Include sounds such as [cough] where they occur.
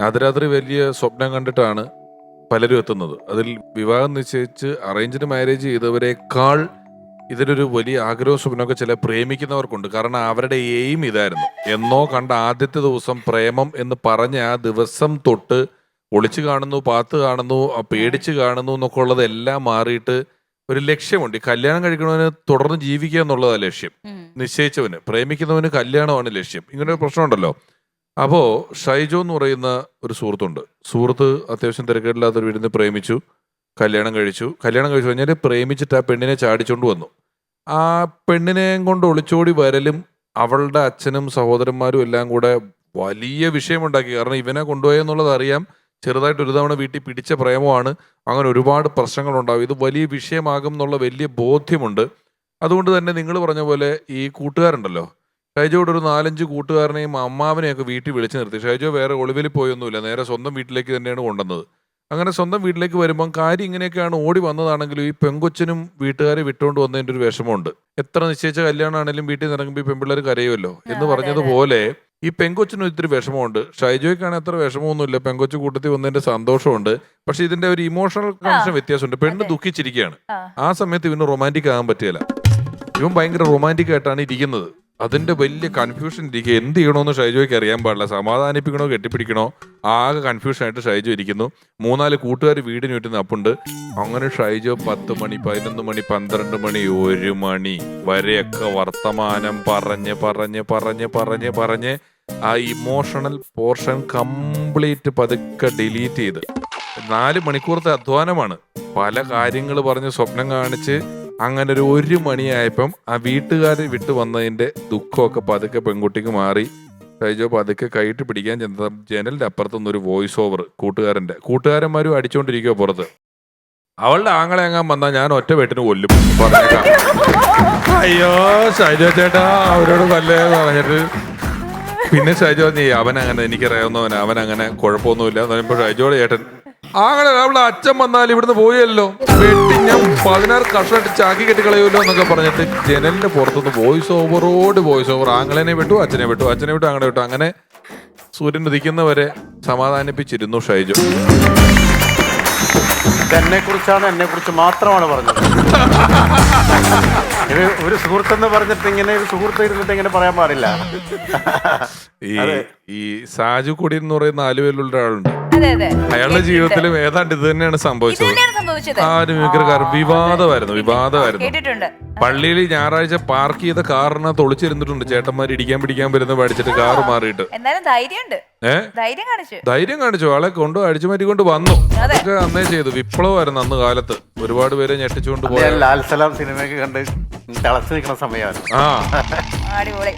അതിരാത്രി വലിയ സ്വപ്നം കണ്ടിട്ടാണ് പലരും എത്തുന്നത്. അതിൽ വിവാഹം നിശ്ചയിച്ച് അറേഞ്ച്ഡ് മാരേജ് ചെയ്തവരെക്കാൾ ഇതിലൊരു വലിയ ആഗ്രഹവും സ്വപ്നമൊക്കെ ചില പ്രേമിക്കുന്നവർക്കുണ്ട്. കാരണം അവരുടെ എയിം ഇതായിരുന്നു. എന്നോ കണ്ട ആദ്യത്തെ ദിവസം പ്രേമം എന്ന് പറഞ്ഞ ആ ദിവസം തൊട്ട് ഒളിച്ചു കാണുന്നു പാത്ത് കാണുന്നു ആ പേടിച്ച് കാണുന്നു എന്നൊക്കെ ഉള്ളതെല്ലാം മാറിയിട്ട് ഒരു ലക്ഷ്യമുണ്ട്. ഈ കല്യാണം കഴിക്കണവന് തുടർന്ന് ജീവിക്കുക എന്നുള്ളതാണ് ലക്ഷ്യം. നിശ്ചയിച്ചവന് പ്രേമിക്കുന്നവന് കല്യാണമാണ് ലക്ഷ്യം. ഇങ്ങനെ ഒരു പ്രശ്നമുണ്ടല്ലോ. അപ്പോ ഷൈജോ എന്ന് പറയുന്ന ഒരു സുഹൃത്തുണ്ട്. സുഹൃത്ത് അത്യാവശ്യം തിരക്കേടില്ലാത്ത ഒരു വീടിന് പ്രേമിച്ചു കല്യാണം കഴിച്ചു. കല്യാണം കഴിച്ചു കഴിഞ്ഞാൽ പ്രേമിച്ചിട്ട് ആ പെണ്ണിനെ ചാടിച്ചുകൊണ്ട് വന്നു. ആ പെണ്ണിനെയും കൊണ്ട് ഒളിച്ചോടി വരലും അവളുടെ അച്ഛനും സഹോദരന്മാരും എല്ലാം കൂടെ വലിയ വിഷയമുണ്ടാക്കി. കാരണം ഇവനെ കൊണ്ടുപോയെന്നുള്ളത് അറിയാം. ചെറുതായിട്ട് ഒരു തവണ വീട്ടിൽ പിടിച്ച പ്രേമമാണ്. അങ്ങനെ ഒരുപാട് പ്രശ്നങ്ങളുണ്ടാവും. ഇത് വലിയ വിഷയമാകും എന്നുള്ള വലിയ ബോധ്യമുണ്ട്. അതുകൊണ്ട് തന്നെ നിങ്ങൾ പറഞ്ഞ പോലെ ഈ കൂട്ടുകാരുണ്ടല്ലോ ഷൈജോയുടെ ഒരു നാലഞ്ച് കൂട്ടുകാരനെയും അമ്മാവനെയൊക്കെ വീട്ടിൽ വിളിച്ചു നിർത്തി. ഷൈജോ വേറെ ഒളിവിൽ പോയൊന്നുമില്ല. നേരെ സ്വന്തം വീട്ടിലേക്ക് തന്നെയാണ് കൊണ്ടുവന്നത്. അങ്ങനെ സ്വന്തം വീട്ടിലേക്ക് വരുമ്പം കാര്യം ഇങ്ങനെയൊക്കെയാണ് ഓടി വന്നതാണെങ്കിലും ഈ പെങ്കൊച്ചിനും വീട്ടുകാരെ വിട്ടുകൊണ്ട് വന്നതിന്റെ ഒരു വിഷമമുണ്ട്. എത്ര നിശ്ചയിച്ച കല്യാണമാണെങ്കിലും വീട്ടിൽ നിന്ന് ഇറങ്ങുമ്പോൾ ഈ പെൺപിള്ളേർ കരയുമല്ലോ? എന്ന് പറഞ്ഞതുപോലെ ഈ പെങ്കൊച്ചിനും ഇത്തിരി വിഷമമുണ്ട്. ഷൈജോയ്ക്കാണ് അത്ര വിഷമമൊന്നുമില്ല. പെങ്കൊച്ചു കൂട്ടത്തിൽ വന്നതിന്റെ സന്തോഷമുണ്ട്. പക്ഷെ ഇതിന്റെ ഒരു ഇമോഷണൽ കണക്ഷൻ വ്യത്യാസമുണ്ട്. പെണ്ണ്. ദുഃഖിച്ചിരിക്കുകയാണ്. ആ. ആ സമയത്ത് ഇവന് റൊമാന്റിക് ആകാൻ പറ്റിയല്ല ഇവൻ ഭയങ്കര റൊമാന്റിക് ആയിട്ടാണ് ഇരിക്കുന്നത്. അതിന്റെ വലിയ കൺഫ്യൂഷൻ ഇരിക്കുക എന്ത് ചെയ്യണമെന്ന് ഷൈജോയ്ക്ക് അറിയാൻ പാടില്ല. സമാധാനിപ്പിക്കണോ കെട്ടിപ്പിടിക്കണോ? ആകെ കൺഫ്യൂഷൻ ആയിട്ട് ഷൈജോ ഇരിക്കുന്നു. മൂന്നാൽ കൂട്ടുകാർ വീടിന് ചുറ്റും അപ്പുണ്ട്. അങ്ങനെ ഷൈജോ പത്ത് മണി പതിനൊന്ന് മണി പന്ത്രണ്ട് മണി ഒരു മണി വരെയൊക്കെ വർത്തമാനം പറഞ്ഞ് പറഞ്ഞ് പറഞ്ഞ് പറഞ്ഞ് പറഞ്ഞ് ആ ഇമോഷണൽ പോർഷൻ കംപ്ലീറ്റ് പതുക്കെ ഡിലീറ്റ് ചെയ്ത്. നാല് മണിക്കൂറത്തെ അധ്വാനമാണ്. പല കാര്യങ്ങൾ പറഞ്ഞ് സ്വപ്നം കാണിച്ച് അങ്ങനെ ഒരു ഒരു മണിയായപ്പം ആ വീട്ടുകാരെ വിട്ട് വന്നതിന്റെ ദുഃഖമൊക്കെ പതുക്കെ പെൺകുട്ടിക്ക് മാറി. ഷൈജോ പതുക്കെ കൈയിട്ട് പിടിക്കാൻ ചെന്ന ജനലിന്റെ അപ്പുറത്തുനിന്ന് ഒരു വോയിസ് ഓവർ കൂട്ടുകാരന്റെ കൂട്ടുകാരന്മാരും അടിച്ചോണ്ടിരിക്കുക പുറത്ത്. അവളുടെ ആങ്ങളെ എങ്ങാൻ വന്നാൽ ഞാൻ ഒറ്റ വെട്ടിന് കൊല്ലും. പറഞ്ഞേക്കാം. അയ്യോ ഷൈജോ ചേട്ടാ അവരോട് കൊല്ലേ പറഞ്ഞിട്ട്. പിന്നെ ഷൈജോ നീ അവൻ അങ്ങനെ എനിക്കറിയാവുന്നവൻ അവൻ അങ്ങനെ കുഴപ്പമൊന്നുമില്ല. എന്ന് പറയുമ്പോൾ ഷൈജോയുടെ ചേട്ടൻ ആങ്ങളെ അവളുടെ അച്ഛൻ വന്നാൽ ഇവിടുന്ന് പോയല്ലോ? വെട്ടി ഞാൻ പതിനാറ് കഷ്ണമായിട്ട് ചാക്കി കെട്ടി കളയുമല്ലോ എന്നൊക്കെ പറഞ്ഞിട്ട് ജനലിന്റെ പുറത്തുനിന്ന് വോയിസ് ഓവറോട് വോയിസ് ഓവർ ആങ്ങളെനെ വിട്ടു അച്ഛനെ വിട്ടു അച്ഛനെ വിട്ടു അങ്ങനെ വിട്ടു. അങ്ങനെ സൂര്യൻ ഉദിക്കുന്നവരെ സമാധാനിപ്പിച്ചിരുന്നു ഷൈജു. ഇതെന്നെ കുറിച്ചാണ് എന്നെ കുറിച്ച് മാത്രമാണ് പറഞ്ഞത്. [laughs] ഇത് ഒരു സുഹൃത്തെന്ന് പറഞ്ഞിട്ട് ഇങ്ങനെ ഒരു സുഹൃത്ത് ഇരുന്നിട്ട് ഇങ്ങനെ പറയാൻ പാടില്ല. ഈ ഈ സാജു കൊടി എന്ന് പറയുന്ന നാലുപേരിലുള്ള ഒരാളുണ്ട്. അതെ അതെ. അയാളുടെ ജീവിതത്തിലും ഏതാണ്ട് ഇത് തന്നെയാണ് ഇത് സംഭവിച്ചത്. തന്നെയാണ് സംഭവിച്ചത്. ആ ഒരു മിമിക്രിക്കാരൻ വിവാദമായിരുന്നു വിവാദമായിരുന്നു. കേട്ടിട്ടുണ്ട്. പള്ളിയിൽ ഞായറാഴ്ച പാർക്ക് ചെയ്ത കാറിനെ തൊളിച്ചിരുന്നിട്ടുണ്ട് ചേട്ടന്മാർ ഇടിക്കാൻ പിടിക്കാൻ വരുന്ന പഠിച്ചിട്ട് കാർ മാറിയിട്ട്. ധൈര്യമുണ്ട്. ധൈര്യം കാണിച്ചു. ധൈര്യം കാണിച്ചു. ആളെ കൊണ്ട് അടിച്ചു മാറ്റിക്കൊണ്ട് വന്നു. അതൊക്കെ അന്നേ ചെയ്തു. വിപ്ലവമായിരുന്നു അന്ന് കാലത്ത്. ഒരുപാട് പേരെ ഞെട്ടിച്ചുകൊണ്ട് പോയ നിൽക്കുന്ന സമയമാണ്. ആ. അടിപൊളി.